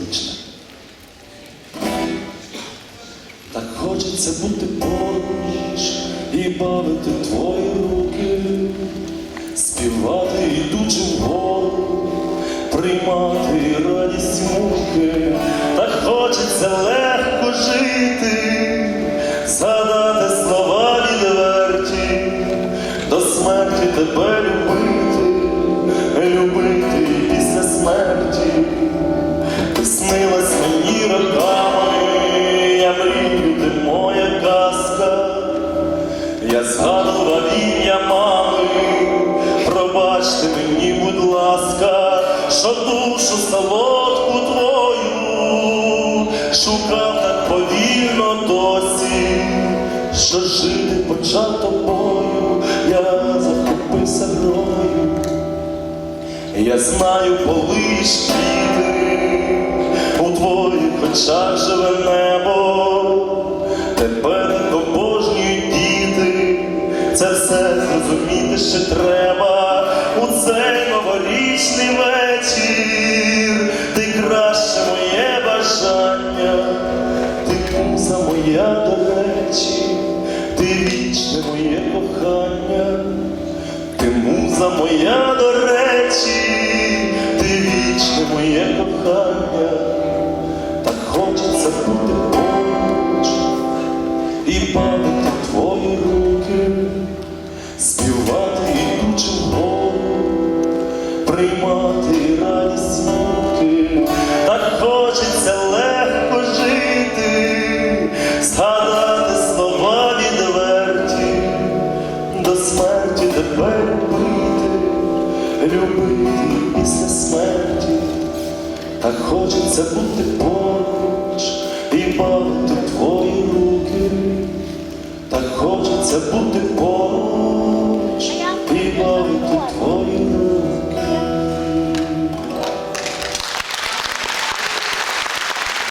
вічне. Так хочеться бути поруч і бавити твої руки, співати ідучи вгору, приймати радість муки, так хочеться легко жити, згадати слова відверті, до смерті тебе любити, любити я згадував ім'я мами, пробачте мені, будь ласка, що душу солодку твою шукав так повільно досі, що жити почав тобою, я захопився грою. Я знаю, полиш квіти, у твоїх очах живе це все зрозуміти ще треба у цей новорічний вечір. Ти краще моє бажання, ти муза моя до речі, ти вічне моє кохання. Ти муза моя до речі, ти вічне моє кохання, приймати радість так хочеться легко жити, згадати слова відверті. До смерті тебе любити, любити після смерті, так хочеться бути поруч і бавити твої руки, так хочеться бути поруч